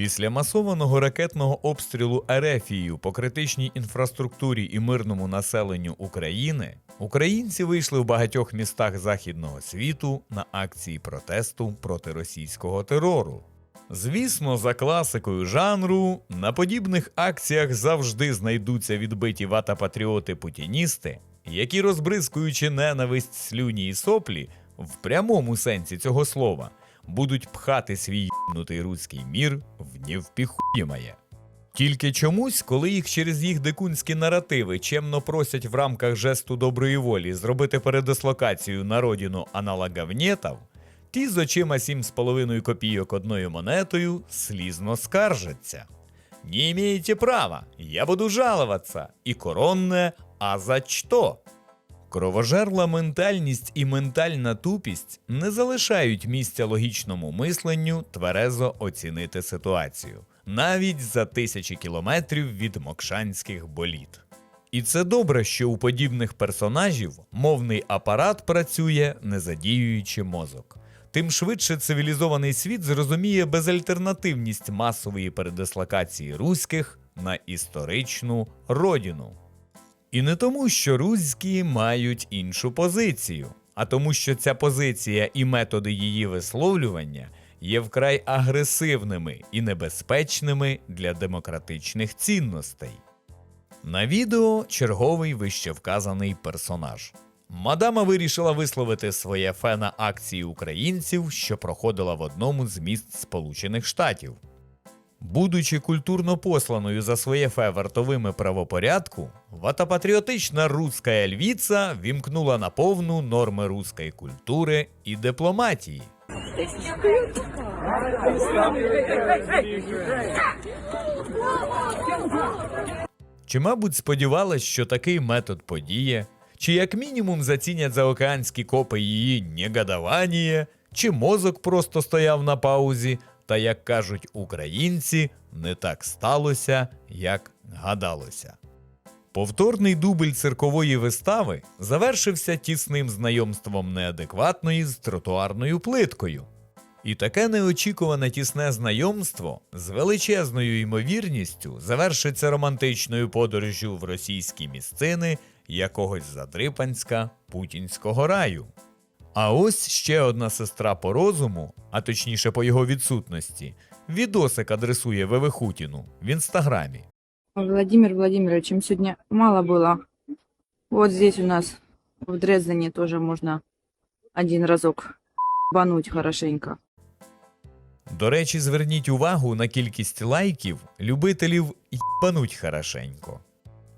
Після масованого ракетного обстрілу Ерефією по критичній інфраструктурі і мирному населенню України українці вийшли в багатьох містах західного світу на акції протесту проти російського терору. Звісно, за класикою жанру, на подібних акціях завжди знайдуться відбиті вата-патріоти-путіністи, які, розбризкуючи ненависть слюні і соплі, в прямому сенсі цього слова, будуть пхати свій єбнутий руський мір в невпіхуємає. Тільки чомусь, коли їх через їх дикунські наративи чемно просять в рамках жесту доброї волі зробити передислокацію на родину аналоговнєтів, ті з очима 7,5 копійок одною монетою слізно скаржаться. Не имеете права, я буду жаловаться. І коронне, а за що? Кровожерла ментальність і ментальна тупість не залишають місця логічному мисленню тверезо оцінити ситуацію, навіть за тисячі кілометрів від мокшанських боліт. І це добре, що у подібних персонажів мовний апарат працює, не задіюючи мозок. Тим швидше цивілізований світ зрозуміє безальтернативність масової передислокації руських на історичну родину. І не тому, що руські мають іншу позицію, а тому, що ця позиція і методи її висловлювання є вкрай агресивними і небезпечними для демократичних цінностей. На відео черговий вищевказаний персонаж. Мадама вирішила висловити своє фе на акції українців, що проходила в одному з міст Сполучених Штатів. Будучи культурно посланою за своє фе вартовими правопорядку, ватапатріотична руська львіца вімкнула на повну норми руської культури і дипломатії. Чи, мабуть, сподівалась, що такий метод подіє, чи як мінімум зацінять заокеанські копи її негодовання, чи мозок просто стояв на паузі, та, як кажуть українці, не так сталося, як гадалося. Повторний дубль циркової вистави завершився тісним знайомством неадекватної з тротуарною плиткою. І таке неочікуване тісне знайомство з величезною ймовірністю завершиться романтичною подорожжю в російські місцини якогось задрипанська путінського раю. А ось ще одна сестра по розуму, а точніше по його відсутності, відосик адресує Вевехутіну в інстаграмі. Владимир Владимирович, им сегодня мало было. Вот здесь у нас в Дрездене тоже можно один разок бануть хорошенько. До речі, зверніть увагу на кількість лайків любителів їбануть хорошенько.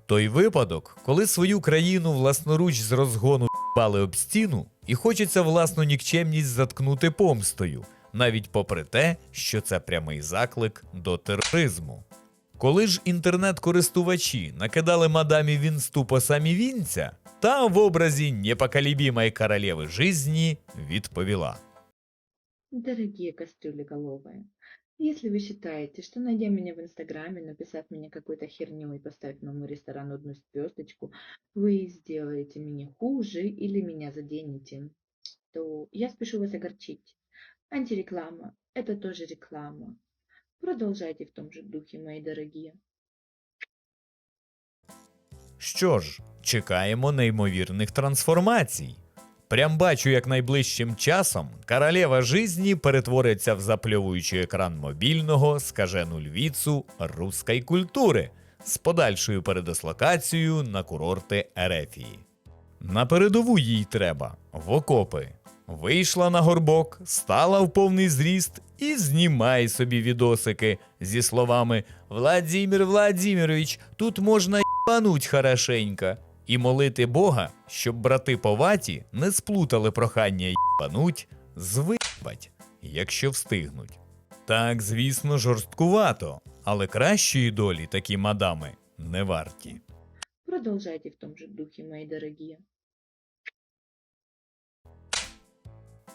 Той випадок, коли свою країну власноруч з розгону бали об стіну, і хочеться власну нікчемність заткнути помстою, навіть попри те, що це прямий заклик до тероризму. Коли ж інтернет-користувачі накидали мадамі Вінсту по самі вінця, та в образі непоколебимої королеви жизні відповіла. Дорогие кастрюли-головые, если вы считаете, что найдя меня в Инстаграме, написав мне какой-то херню и поставив моему ресторану одну звездочку, вы сделаете мне хуже или меня заденете, то я спешу вас огорчить. Антиреклама – это тоже реклама. Продолжайте в том же духе, мои дорогие. Що ж, чекаємо неймовірних трансформацій. Прям бачу, як найближчим часом королева жизні перетвориться в запльовуючий екран мобільного скажену львіцу руської культури з подальшою передислокацією на курорти Ерефії. На передову їй треба в окопи. Вийшла на горбок, стала в повний зріст і знімай собі відосики зі словами Владимир Владимирович, тут можна їбануть хорошенько і молити Бога, щоб брати поваті не сплутали прохання їбануть з вибать, якщо встигнуть. Так, звісно, жорсткувато, але кращої долі такі мадами не варті. Продолжайте в том же духе, мои дорогие.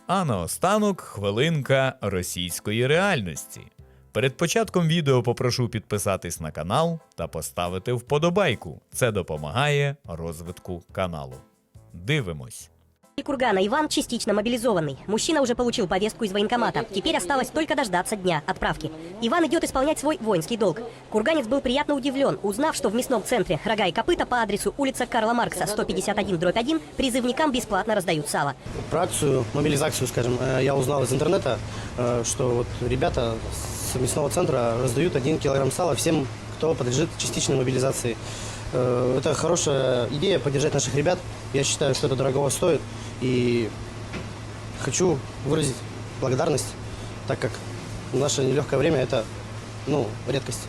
А наостанок хвилинка російської реальності. Перед початком відео попрошу підписатись на канал та поставити вподобайку. Це допомагає розвитку каналу. Дивимось. И Кургана Иван частично мобилизованный. Мужчина уже получил повестку из военкомата. Теперь осталось только дождаться дня отправки. Иван идет исполнять свой воинский долг. Курганец был приятно удивлен, узнав, что в мясном центре «Рога и копыта» по адресу улица Карла Маркса, 151, дробь 1, призывникам бесплатно раздают сало. Про акцию, мобилизацию, скажем, э, я узнал из интернета, э, что вот ребята с мясного центра раздают один килограмм сала всем, кто подлежит частичной мобилизации. Э, Это хорошая идея поддержать наших ребят. Я считаю, что это дорогого стоит. И хочу выразить благодарность, так как в наше нелегкое время это ну, редкость.